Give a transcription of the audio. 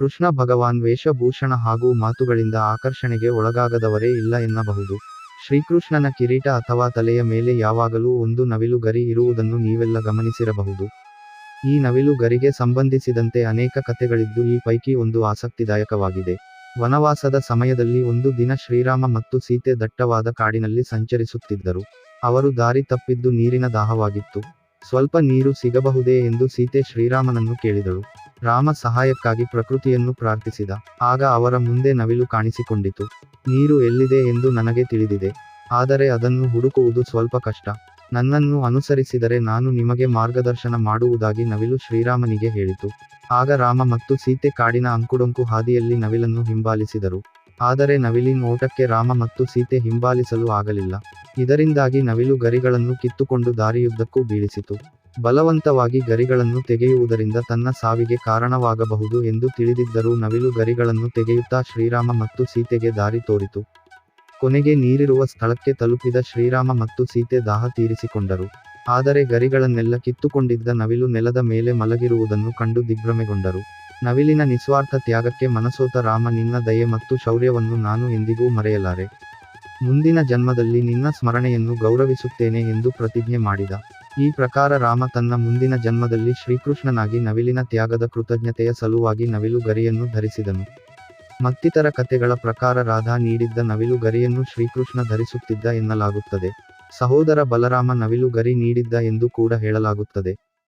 ಕೃಷ್ಣ ಭಗವಾನ್ ವೇಷಭೂಷಣ ಹಾಗೂ ಮಾತುಗಳಿಂದ ಆಕರ್ಷಣೆಗೆ ಒಳಗಾಗದವರೇ ಇಲ್ಲ ಎನ್ನಬಹುದು. ಶ್ರೀಕೃಷ್ಣನ ಕಿರೀಟ ಅಥವಾ ತಲೆಯ ಮೇಲೆ ಯಾವಾಗಲೂ ಒಂದು ನವಿಲು ಗರಿ ಇರುವುದನ್ನು ನೀವೆಲ್ಲ ಗಮನಿಸಿರಬಹುದು. ಈ ನವಿಲು ಗರಿಗೆ ಸಂಬಂಧಿಸಿದಂತೆ ಅನೇಕ ಕಥೆಗಳಿದ್ದು ಈ ಪೈಕಿ ಒಂದು ಆಸಕ್ತಿದಾಯಕವಾಗಿದೆ. ವನವಾಸದ ಸಮಯದಲ್ಲಿ ಒಂದು ದಿನ ಶ್ರೀರಾಮ ಮತ್ತು ಸೀತೆ ದಟ್ಟವಾದ ಕಾಡಿನಲ್ಲಿ ಸಂಚರಿಸುತ್ತಿದ್ದರು. ಅವರು ದಾರಿ ತಪ್ಪಿದ್ದು ನೀರಿನ ದಾಹವಾಗಿತ್ತು. ಸ್ವಲ್ಪ ನೀರು ಸಿಗಬಹುದೇ ಎಂದು ಸೀತೆ ಶ್ರೀರಾಮನನ್ನು ಕೇಳಿದಳು. ರಾಮ ಸಹಾಯಕ್ಕಾಗಿ ಪ್ರಕೃತಿಯನ್ನು ಪ್ರಾರ್ಥಿಸಿದ. ಆಗ ಅವರ ಮುಂದೆ ನವಿಲು ಕಾಣಿಸಿಕೊಂಡಿತು. ನೀರು ಎಲ್ಲಿದೆ ಎಂದು ನನಗೆ ತಿಳಿದಿದೆ. ಆದರೆ ಅದನ್ನು ಹುಡುಕುವುದು ಸ್ವಲ್ಪ ಕಷ್ಟ. ನನ್ನನ್ನು ಅನುಸರಿಸಿದರೆ ನಾನು ನಿಮಗೆ ಮಾರ್ಗದರ್ಶನ ಮಾಡುವುದಾಗಿ ನವಿಲು ಶ್ರೀರಾಮನಿಗೆ ಹೇಳಿತು. ಆಗ ರಾಮ ಮತ್ತು ಸೀತೆ ಕಾಡಿನ ಅಂಕುಡೊಂಕು ಹಾದಿಯಲ್ಲಿ ನವಿಲನ್ನು ಹಿಂಬಾಲಿಸಿದರು. ಆದರೆ ನವಿಲಿನ ಓಟಕ್ಕೆ ರಾಮ ಮತ್ತು ಸೀತೆ ಹಿಂಬಾಲಿಸಲು ಆಗಲಿಲ್ಲ. ಇದರಿಂದಾಗಿ ನವಿಲು ಗರಿಗಳನ್ನು ಕಿತ್ತುಕೊಂಡು ದಾರಿಯುದ್ದಕ್ಕೂ ಬೀಳಿಸಿತು. ಬಲವಂತವಾಗಿ ಗರಿಗಳನ್ನು ತೆಗೆಯುವುದರಿಂದ ತನ್ನ ಸಾವಿಗೆ ಕಾರಣವಾಗಬಹುದು ಎಂದು ತಿಳಿದಿದ್ದರೂ ನವಿಲು ಗರಿಗಳನ್ನು ತೆಗೆಯುತ್ತಾ ಶ್ರೀರಾಮ ಮತ್ತು ಸೀತೆಗೆ ದಾರಿ ತೋರಿತು. ಕೊನೆಗೆ ನೀರಿರುವ ಸ್ಥಳಕ್ಕೆ ತಲುಪಿದ ಶ್ರೀರಾಮ ಮತ್ತು ಸೀತೆ ದಾಹ ತೀರಿಸಿಕೊಂಡರು. ಆದರೆ ಗರಿಗಳನ್ನೆಲ್ಲ ಕಿತ್ತುಕೊಂಡಿದ್ದ ನವಿಲು ನೆಲದ ಮೇಲೆ ಮಲಗಿರುವುದನ್ನು ಕಂಡು ದಿಗ್ಭ್ರಮೆಗೊಂಡರು. ನವಿಲಿನ ನಿಸ್ವಾರ್ಥ ತ್ಯಾಗಕ್ಕೆ ಮನಸೋತ ರಾಮ, ನಿನ್ನ ದಯೆ ಮತ್ತು ಶೌರ್ಯವನ್ನು ನಾನು ಎಂದಿಗೂ ಮರೆಯಲಾರೆ. ಮುಂದಿನ ಜನ್ಮದಲ್ಲಿ ನಿನ್ನ ಸ್ಮರಣೆಯನ್ನು ಗೌರವಿಸುತ್ತೇನೆ ಎಂದು ಪ್ರತಿಜ್ಞೆ ಮಾಡಿದ. ಈ ಪ್ರಕಾರ ರಾಮ ತನ್ನ ಮುಂದಿನ ಜನ್ಮದಲ್ಲಿ ಶ್ರೀಕೃಷ್ಣನಾಗಿ ನವಿಲಿನ ತ್ಯಾಗದ ಕೃತಜ್ಞತೆಯ ಸಲುವಾಗಿ ನವಿಲು ಗರಿಯನ್ನು ಧರಿಸಿದನು. ಮತ್ತಿತರ ಕಥೆಗಳ ಪ್ರಕಾರ ರಾಧಾ ನೀಡಿದ್ದ ನವಿಲು ಗರಿಯನ್ನು ಶ್ರೀಕೃಷ್ಣ ಧರಿಸುತ್ತಿದ್ದ ಎನ್ನಲಾಗುತ್ತದೆ. ಸಹೋದರ ಬಲರಾಮ ನವಿಲು ಗರಿ ನೀಡಿದ್ದ ಎಂದು ಕೂಡ ಹೇಳಲಾಗುತ್ತದೆ.